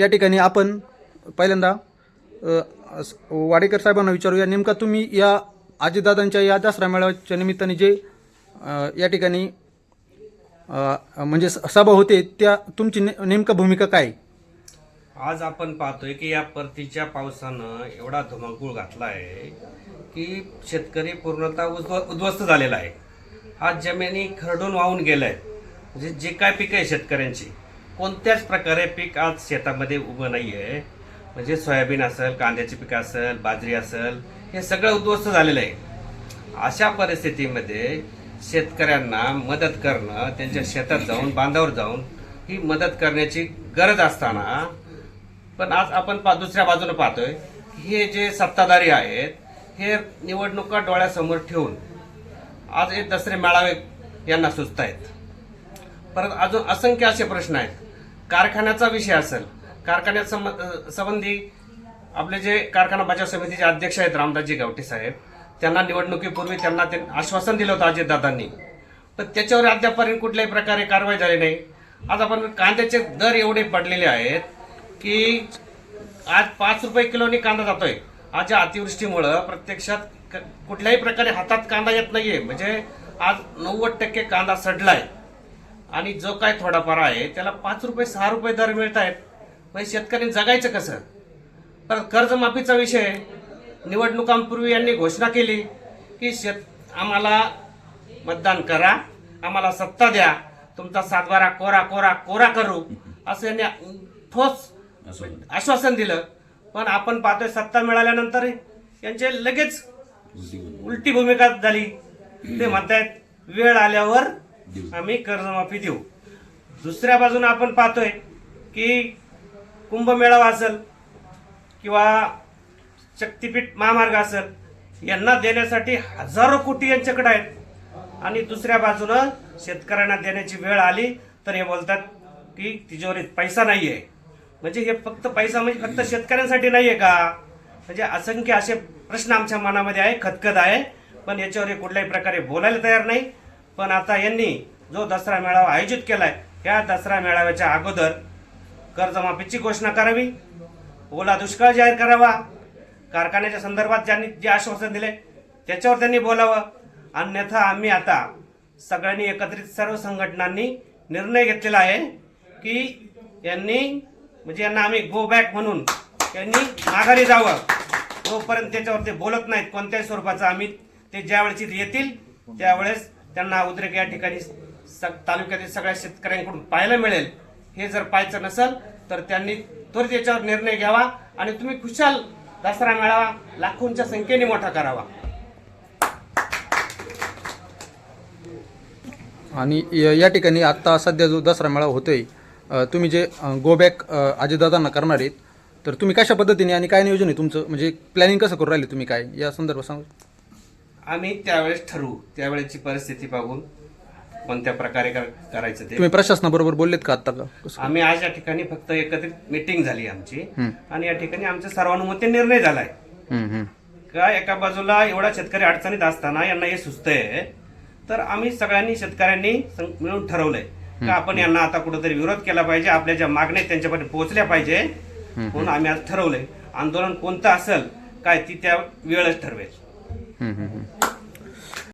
या ठिकाणी आपण पहिल्यांदा वाडेकर साहेबांना विचारूया. नेमका तुम्ही या आजीदादांच्या या दसरा मेळाव्याच्या निमित्ताने जे या ठिकाणी म्हणजे स- सभा होते त्या तुमची ने नेमका भूमिका काय? आज आपण पाहतोय की या परतीच्या पावसानं एवढा धुमाकूळ घातला आहे की शेतकरी पूर्णतः उद्ध्व- उद्ध्वस्त झालेला आहे. हा जमिनी खरडून वाहून गेलाय. म्हणजे जे काय पीक आहे शेतकऱ्यांची कोणत्याच प्रकारे पीक आज शेतामध्ये उभं नाही आहे म्हणजे सोयाबीन असेल कांद्याची पिकं असेल बाजरी असेल हे सगळं उद्ध्वस्त झालेलं आहे. अशा परिस्थितीमध्ये शेतकऱ्यांना मदत करणं त्यांच्या शेतात जाऊन बांधावर जाऊन ही मदत करण्याची गरज असताना पण आज आपण पा दुसऱ्या बाजूने पाहतोय हे जे सत्ताधारी आहेत हे निवडणुका डोळ्यासमोर ठेवून आज हे दसरे मेळावे यांना सुचत आहेत परत अजून असंख्य असे प्रश्न आहेत. कारखान्याचा विषय असेल कारखान्या सम- संबंधी आपले जे कारखाना बचाव समितीचे अध्यक्ष आहेत रामदासजी गावटे साहेब त्यांना निवडणुकीपूर्वी त्यांना ते आश्वासन दिलं होतं अजितदादांनी. पण त्याच्यावर अद्यापर्यंत कुठल्याही प्रकारे कारवाई झाली नाही. आज आपण कांद्याचे दर एवढे पडलेले आहेत की आज पाच रुपये किलोनी कांदा जातोय. आज या अतिवृष्टीमुळं प्रत्यक्षात क- कुठल्याही प्रकारे हातात कांदा येत नाहीये. म्हणजे आज नव्वद टक्के कांदा सडलाय. आणि जो काय थोडाफार आहे त्याला पाच रुपये सहा रुपये दर मिळत आहेत म्हणजे शेतकऱ्यांनी जगायचं कसं? पण कर्जमाफीचा विषय निवडणुकांपूर्वी यांनी घोषणा केली की शेत आम्हाला मतदान करा आम्हाला सत्ता द्या तुमचा सातबारा कोरा कोरा कोरा करू असं यांनी ठोस आश्वासन दिलं. पण आपण पाहतोय सत्ता मिळाल्यानंतर यांचे लगेच उलटी भूमिका झाली. ते म्हणतायत वेळ आल्यावर आम्ही कर्जमाफी देऊ. दुसऱ्या बाजूने आपण पाहतोय की कुंभमेळावा असेल किंवा शक्तीपीठ महामार्ग असेल यांना देण्यासाठी हजारो कोटी यांच्याकडे आहेत. आणि दुसऱ्या बाजूनं शेतकऱ्यांना देण्याची वेळ आली तर हे बोलतात की तिजोरीत पैसा नाही आहे म्हणजे हे फक्त पैसा म्हणजे फक्त शेतकऱ्यांसाठी नाही आहे का? म्हणजे असंख्य असे प्रश्न आमच्या मनामध्ये आहे खतखत आहे. पण याच्यावर हे कुठल्याही प्रकारे बोलायला तयार नाही. पण आता यांनी जो दसरा मेळावा आयोजित केलाय या दसरा मेळाव्याच्या अगोदर कर्जमाफीची घोषणा करावी ओला दुष्काळ जाहीर करावा. कारखान्याच्या संदर्भात ज्यांनी जे आश्वासन दिले त्याच्यावर त्यांनी बोलावं. अन्यथा आम्ही आता सगळ्यांनी एकत्रित सर्व संघटनांनी निर्णय घेतलेला आहे की यांनी म्हणजे यांना आम्ही गो बॅक म्हणून यांनी माघारी जावं. तोपर्यंत त्याच्यावर ते बोलत नाहीत कोणत्याही स्वरूपाचं आम्ही ते ज्या वेळेस येतील त्यावेळेस त्यांना उद्रेक या ठिकाणी तालुक्यातील सगळ्या शेतकऱ्यांकडून पाहायला मिळेल. हे जर पाहायचं नसेल तर त्यांनी त्वरित याच्यावर निर्णय घ्यावा आणि तुम्ही खुशाल दसरा मेळावा लाखोंच्या संख्येने मोठा करावा. आणि या ठिकाणी आत्ता सध्या जो दसरा मेळावा होतोय तुम्ही जे गो बॅक अजितदादांना करणार आहेत तर तुम्ही कशा पद्धतीने आणि काय नियोजन आहे तुमचं? म्हणजे प्लॅनिंग कसं करू राहिले तुम्ही काय? या संदर्भात सांगू. आम्ही त्यावेळेस ठरवू. त्यावेळेची परिस्थिती पाहून कोणत्या प्रकारे कर- करायचं ते. तुम्ही प्रशासनाबरोबर बोललेत का आत्ता का? कसं आम्ही आज या ठिकाणी फक्त एकत्रित मिटिंग झाली आमची. आणि या ठिकाणी आमच्या सर्वानुमते निर्णय झालाय. हम्म, हम्म. का एका बाजूला एवढा शेतकरी अडचणीत असताना यांना हे सुचतंय तर आम्ही सगळ्यांनी शेतकऱ्यांनी सं- मिळून ठरवलंय. का आपण यांना आता कुठेतरी विरोध केला पाहिजे आपल्या ज्या मागण्या आहेत त्यांच्यापर्यंत पोहोचल्या पाहिजे म्हणून आम्ही आज ठरवलंय. आंदोलन कोणतं असेल काय ती त्या वेळच ठरवेल. 嗯嗯嗯。